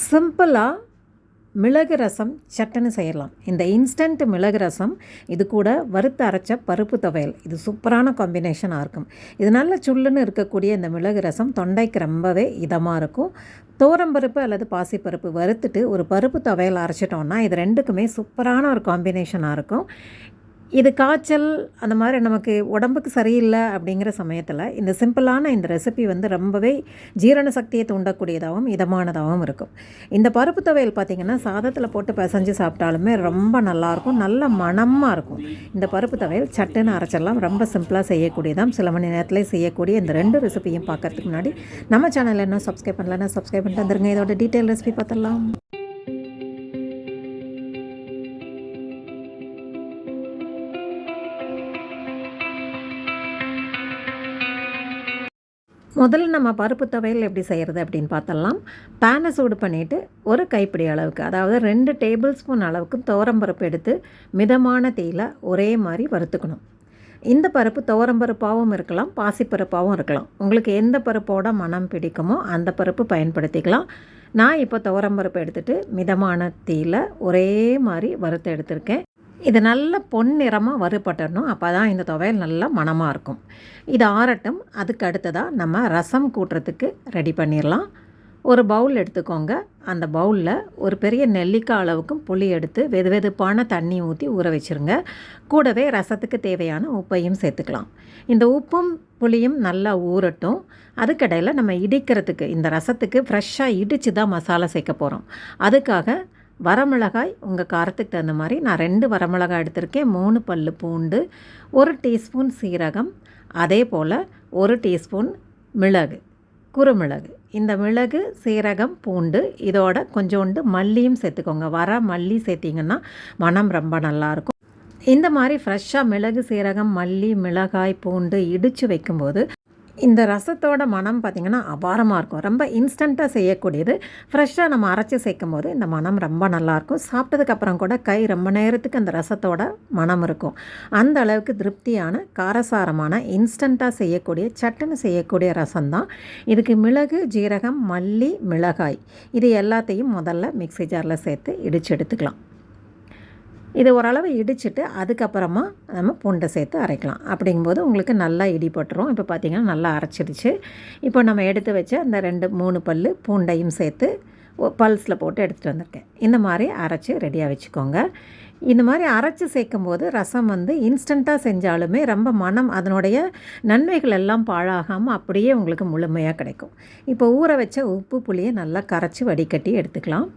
சிம்பிளாக மிளகு ரசம் சட்டுன்னு செய்யலாம். இந்த இன்ஸ்டன்ட் மிளகு ரசம் இது கூட வறுத்து அரைச்ச பருப்பு துவையல். இது சூப்பரான காம்பினேஷனாக இருக்கும். இது நல்ல சுள்ளுன்னு இருக்கக்கூடிய இந்த மிளகு ரசம் தொண்டைக்கு ரொம்பவே இதமாக இருக்கும். தோரம்பருப்பு அல்லது பாசிப்பருப்பு வறுத்துட்டு ஒரு பருப்பு துவையல் அரைச்சிட்டோன்னா இது ரெண்டுக்குமே சூப்பரான ஒரு காம்பினேஷனாக இருக்கும். இது காய்ச்சல் அந்த மாதிரி நமக்கு உடம்புக்கு சரியில்லை அப்படிங்கிற சமயத்தில் இந்த சிம்பிளான இந்த ரெசிபி வந்து ரொம்பவே ஜீரண சக்தியை தூண்டக்கூடியதாகவும் இதமானதாகவும் இருக்கும். இந்த பருப்பு துவையல் பார்த்திங்கன்னா சாதத்தில் போட்டு பிசைஞ்சு சாப்பிட்டாலுமே ரொம்ப நல்லாயிருக்கும் நல்ல மணமாக இருக்கும். இந்த பருப்பு துவையல் சட்டுன்னு அரைச்சிடலாம். ரொம்ப சிம்பிளாக செய்யக்கூடியதாம். சில மணி நேரத்தில் செய்யக்கூடிய இந்த ரெண்டு ரெசிபியும் பார்க்கறதுக்கு முன்னாடி நம்ம சேனலில் என்ன சப்ஸ்கிரைப் பண்ணலன்னா சப்ஸ்கிரைப் பண்ணிட்டு வந்துருங்க. இதோட டீட்டெயில் ரெசிபி பார்த்துடலாம் முதல்ல நம்ம பருப்பு துவையல் எப்படி செய்கிறது அப்படின்னு பார்த்தலாம் பேனை சூடு பண்ணிவிட்டு ஒரு கைப்பிடி அளவுக்கு அதாவது ரெண்டு டேபிள் ஸ்பூன் அளவுக்கு துவரம்பருப்பு எடுத்து மிதமான தீயில் ஒரே மாதிரி வறுத்துக்கணும். இந்த பருப்பு துவரம்பருப்பாகவும் இருக்கலாம் பாசிப்பருப்பாகவும் இருக்கலாம். உங்களுக்கு எந்த பருப்போட மனம் பிடிக்குமோ அந்த பருப்பு பயன்படுத்திக்கலாம். நான் இப்போ துவரம்பருப்பு எடுத்துகிட்டு மிதமான தீயில் ஒரே மாதிரி வறுத்து எடுத்திருக்கேன். இது நல்ல பொன்னிறமாக வறுபட்டணும் அப்போ தான் இந்த துவையல் நல்லா மணமாக இருக்கும். இது ஆறட்டும். அதுக்கு அடுத்ததாக நம்ம ரசம் கூட்டுறதுக்கு ரெடி பண்ணிடலாம் ஒரு பவுல் எடுத்துக்கோங்க. அந்த பவுலில் ஒரு பெரிய நெல்லிக்காய் அளவுக்கும் புளி எடுத்து வெது வெதுப்பான தண்ணி ஊற்றி ஊற வச்சுருங்க. கூடவே ரசத்துக்கு தேவையான உப்பையும் சேர்த்துக்கலாம். இந்த உப்பும் புளியும் நல்லா ஊறட்டும். அதுக்கடையில் நம்ம இடிக்கிறதுக்கு இந்த ரசத்துக்கு ஃப்ரெஷ்ஷாக இடித்து தான் மசாலா சேர்க்க போகிறோம் அதுக்காக வரமிளகாய் உங்கள் காரத்துக்கு தகுந்த மாதிரி நான் ரெண்டு வரமிளகாய் எடுத்திருக்கேன். மூணு பல் பூண்டு ஒரு டீஸ்பூன் சீரகம் அதே போல் ஒரு டீஸ்பூன் மிளகு குறுமிளகு இந்த மிளகு சீரகம் பூண்டு இதோட கொஞ்சோண்டு மல்லியும் சேர்த்துக்கோங்க. வர மல்லி சேர்த்திங்கன்னா மனம் ரொம்ப நல்லாயிருக்கும். இந்த மாதிரி ஃப்ரெஷ்ஷாக மிளகு சீரகம் மல்லி மிளகாய் பூண்டு இடித்து வைக்கும்போது இந்த ரசத்தோட மனம் பார்த்திங்கன்னா அபாரமாக இருக்கும். ரொம்ப இன்ஸ்டண்ட்டாக செய்யக்கூடியது. ஃப்ரெஷ்ஷாக நம்ம அரைச்சி சேர்க்கும் போது இந்த மனம் ரொம்ப நல்லாயிருக்கும் சாப்பிட்டதுக்கப்புறம் கூட கை ரொம்ப நேரத்துக்கு அந்த ரசத்தோட மனம் இருக்கும். அந்த அளவுக்கு திருப்தியான காரசாரமான இன்ஸ்டண்ட்டாக செய்யக்கூடிய சட்டுன்னு செய்யக்கூடிய ரசம் தான் இதுக்கு மிளகு ஜீரகம் மல்லி மிளகாய் இது எல்லாத்தையும் முதல்ல மிக்ஸி ஜாரில் சேர்த்து இடித்து எடுத்துக்கலாம். இது ஓரளவு இடிச்சிட்டு அதுக்கப்புறமா நம்ம பூண்டை சேர்த்து அரைக்கலாம். அப்படிங்கும்போது உங்களுக்கு நல்லா இடிபட்டுரும். இப்போ பார்த்திங்கன்னா நல்லா அரைச்சிடுச்சு. இப்போ நம்ம எடுத்து வச்ச அந்த ரெண்டு மூணு பல் பூண்டையும் சேர்த்து பல்ஸில் போட்டு எடுத்துகிட்டு வந்திருக்கேன். இந்த மாதிரி அரைச்சி ரெடியாக வச்சுக்கோங்க. இந்த மாதிரி அரைச்சி சேர்க்கும் போது ரசம் வந்து இன்ஸ்டண்ட்டாக செஞ்சாலுமே ரொம்ப மனம் அதனுடைய நன்மைகள் எல்லாம் பாழாகாமல் அப்படியே உங்களுக்கு முழுமையாக கிடைக்கும். இப்போ ஊற வச்ச உப்பு புளியை நல்லா கரைச்சி வடிகட்டி எடுத்துக்கலாம்.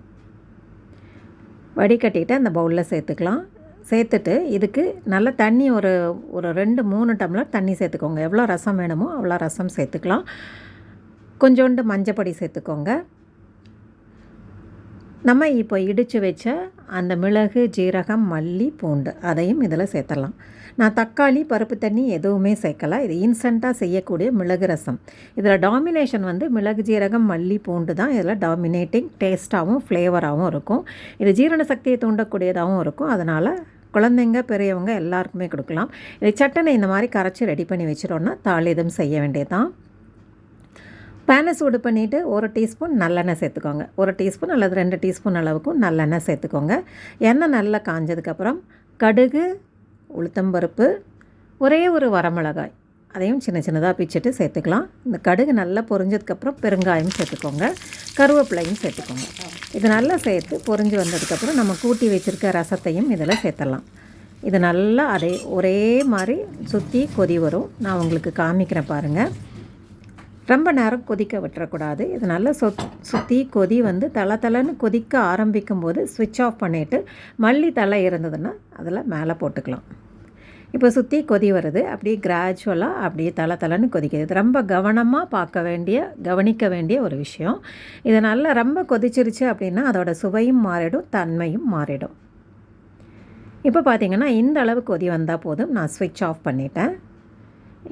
வடிகட்டிட்டு அந்த பவுலில் சேர்த்துக்கலாம். சேர்த்துட்டு இதுக்கு நல்ல தண்ணி ஒரு ஒரு ரெண்டு மூணு டம்ளர் தண்ணி சேர்த்துக்கோங்க. எவ்வளோ ரசம் வேணுமோ அவ்வளோ ரசம் சேர்த்துக்கலாம். கொஞ்சோண்டு மஞ்சப்பொடி சேர்த்துக்கோங்க. நம்ம இப்போ இடித்து வச்ச அந்த மிளகு ஜீரகம் மல்லி பூண்டு அதையும் இதில் சேர்த்தலாம் நான் தக்காளி பருப்பு தண்ணி எதுவுமே சேர்க்கலை. இது இன்ஸ்டண்ட்டாக செய்யக்கூடிய மிளகு ரசம். இதில் டாமினேஷன் வந்து மிளகு ஜீரகம் மல்லி பூண்டு தான் இதில் டாமினேட்டிங் டேஸ்ட்டாகவும் ஃப்ளேவராகவும் இருக்கும். இது ஜீரண சக்தியை தூண்டக்கூடியதாகவும் இருக்கும். அதனால் குழந்தைங்க பெரியவங்க எல்லாருக்குமே கொடுக்கலாம். இது சட்டனை இந்த மாதிரி கரைச்சி ரெடி பண்ணி வச்சிட்டோன்னா தாளிதம் செய்ய வேண்டியதான் பேனை சூடு பண்ணிவிட்டு ஒரு டீஸ்பூன் நல்லெண்ணெய் சேர்த்துக்கோங்க. ஒரு டீஸ்பூன் அல்லது ரெண்டு டீஸ்பூன் அளவுக்கும் நல்லெண்ணெய் சேர்த்துக்கோங்க. எண்ணெய் நல்லா காஞ்சதுக்கப்புறம் கடுகு உளுத்தம்பருப்பு ஒரே ஒரு வரமிளகாய். அதையும் சின்ன சின்னதாக பிச்சுட்டு சேர்த்துக்கலாம். இந்த கடுகு நல்லா பொரிஞ்சதுக்கப்புறம் பெருங்காயம் சேர்த்துக்கோங்க. கருவேப்பிலையும் சேர்த்துக்கோங்க. இது நல்லா சேர்த்து பொரிஞ்சு வந்ததுக்கப்புறம் நம்ம கூட்டி வச்சுருக்க ரசத்தையும் இதில் சேர்த்துடலாம். இது நல்லா அதே ஒரே மாதிரி சுற்றி கொதி வரும். நான் உங்களுக்கு காமிக்கிறேன் பாருங்கள் ரொம்ப நேரம் கொதிக்க விட்டுறக்கூடாது. இது நல்லா சொத் சுற்றி கொதி வந்து தலை தலைன்னு கொதிக்க ஆரம்பிக்கும் போது ஸ்விட்ச் ஆஃப் பண்ணிவிட்டு மல்லி தலை இருந்ததுன்னா அதில் மேலே போட்டுக்கலாம். இப்போ சுற்றி கொதி வருது. அப்படியே கிராஜுவலாக அப்படியே தலை தலைன்னு கொதிக்குது. ரொம்ப கவனமாக பார்க்க வேண்டிய கவனிக்க வேண்டிய ஒரு விஷயம். இது நல்லா ரொம்ப கொதிச்சிருச்சு அப்படின்னா அதோடய சுவையும் மாறிடும் தன்மையும் மாறிடும். இப்போ பார்த்திங்கன்னா இந்த அளவு கொதி வந்தால் போதும். நான் ஸ்விட்ச் ஆஃப் பண்ணிட்டேன்.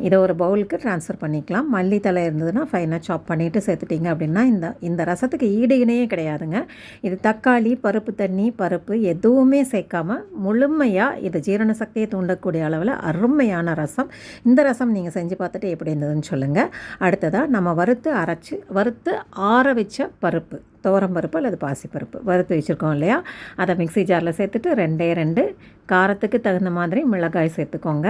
இதை ஒரு பவுலுக்கு ட்ரான்ஸ்ஃபர் பண்ணிக்கலாம். மல்லித்தலை இருந்ததுன்னா ஃபைனாக சாப் பண்ணிவிட்டு சேர்த்துட்டிங்க அப்படின்னா இந்த இந்த ரசத்துக்கு ஈடு இணையே கிடையாதுங்க. இது தக்காளி பருப்பு தண்ணி பருப்பு எதுவுமே சேர்க்காமல் முழுமையாக இது ஜீரண சக்தியை தூண்டக்கூடிய அளவில் அருமையான ரசம். இந்த ரசம் நீங்கள் செஞ்சு பார்த்துட்டு எப்படி இருந்ததுன்னு சொல்லுங்கள் அடுத்ததாக நம்ம வறுத்து அரைச்சி வறுத்து ஆற வச்ச பருப்பு துவரம் பருப்பு அல்லது பாசிப்பருப்பு. வறுத்து வச்சுருக்கோம் இல்லையா? அதை மிக்ஸி ஜாரில் சேர்த்துட்டு ரெண்டே ரெண்டு காரத்துக்கு தகுந்த மாதிரி மிளகாய் சேர்த்துக்கோங்க.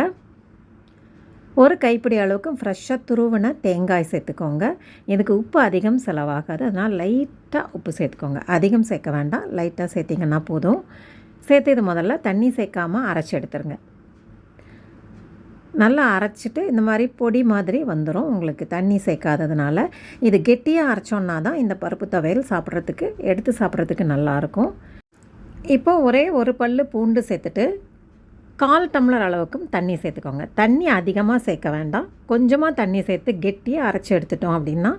ஒரு கைப்பிடி அளவுக்கு ஃப்ரெஷ்ஷாக துருவின தேங்காய் சேர்த்துக்கோங்க. இதுக்கு உப்பு அதிகம் செலவாகாது அதனால் லைட்டாக உப்பு சேர்த்துக்கோங்க. அதிகம் சேர்க்க வேண்டாம் லைட்டாக சேர்த்திங்கன்னா போதும். சேர்த்து இது முதல்ல தண்ணி சேர்க்காமல் அரைச்சி எடுத்துருங்க. நல்லா அரைச்சிட்டு இந்த மாதிரி பொடி மாதிரி வந்துடும் உங்களுக்கு தண்ணி சேர்க்காததுனால இது கெட்டியாக அரைச்சோன்னா தான் இந்த பருப்பு துவையல் சாப்பிட்றதுக்கு எடுத்து சாப்பிட்றதுக்கு நல்லாயிருக்கும் இப்போ ஒரே ஒரு பல் பூண்டு சேர்த்துட்டு கால் டம்ளர் அளவுக்கும் தண்ணி சேர்த்துக்கோங்க. தண்ணி அதிகமாக சேர்க்க வேண்டாம். கொஞ்சமாக தண்ணி சேர்த்து கெட்டியாக அரைச்சி எடுத்துட்டோம் அப்படின்னா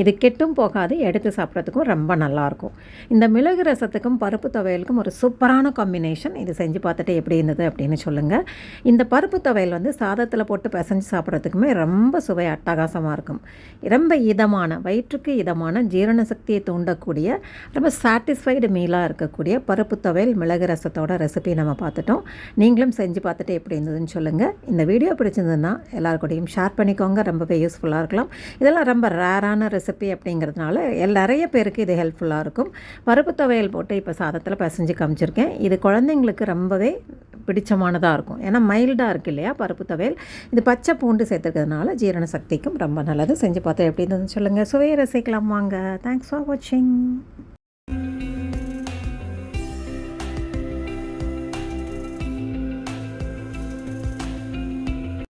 இது கெட்டும் போகாது எடுத்து சாப்பிட்றதுக்கும் ரொம்ப நல்லாயிருக்கும். இந்த மிளகு ரசத்துக்கும் பருப்பு துவையலுக்கும் ஒரு சூப்பரான காம்பினேஷன் இது செஞ்சு பார்த்துட்டு எப்படி இருந்தது அப்படின்னு சொல்லுங்கள் இந்த பருப்பு துவையல் வந்து சாதத்தில் போட்டு பிசைஞ்சு சாப்பிட்றதுக்குமே ரொம்ப சுவை அட்டகாசமாக இருக்கும். ரொம்ப இதமான வயிற்றுக்கு இதமான ஜீரண சக்தியை தூண்டக்கூடிய ரொம்ப சாட்டிஸ்ஃபைடு மீலாக இருக்கக்கூடிய பருப்பு துவையல் மிளகு ரசத்தோட ரெசிபி நம்ம பார்த்துட்டோம். நீங்களும் செஞ்சு பார்த்துட்டு எப்படி இருந்ததுன்னு சொல்லுங்கள் இந்த வீடியோ பிடிச்சிருந்ததுன்னா எல்லாருக்கூடையும் ஷேர் பண்ணிக்கோங்க. ரொம்பவே யூஸ்ஃபுல்லாக இருக்கலாம். இதெல்லாம் ரொம்ப ரேரான ரெசிபி அப்படிங்கிறதுனால நிறைய பேருக்கு இது ஹெல்ப்ஃபுல்லாக இருக்கும். பருப்பு துவையல் போட்டு இப்போ சாதத்தில் பிசைஞ்சு காமிச்சிருக்கேன். இது குழந்தைங்களுக்கு ரொம்பவே பிடிச்சமானதாக இருக்கும். ஏன்னா மைல்டாக இருக்குது இல்லையா பருப்பு துவையல். இது பச்சை பூண்டு சேர்த்துக்கிறதுனால ஜீரண சக்திக்கும் ரொம்ப நல்லது. செஞ்சு பார்த்து எப்படி இருந்ததுன்னு சொல்லுங்கள் சுவையை ரசிக்கலாம் வாங்க. தேங்க்ஸ் ஃபார் வாட்சிங்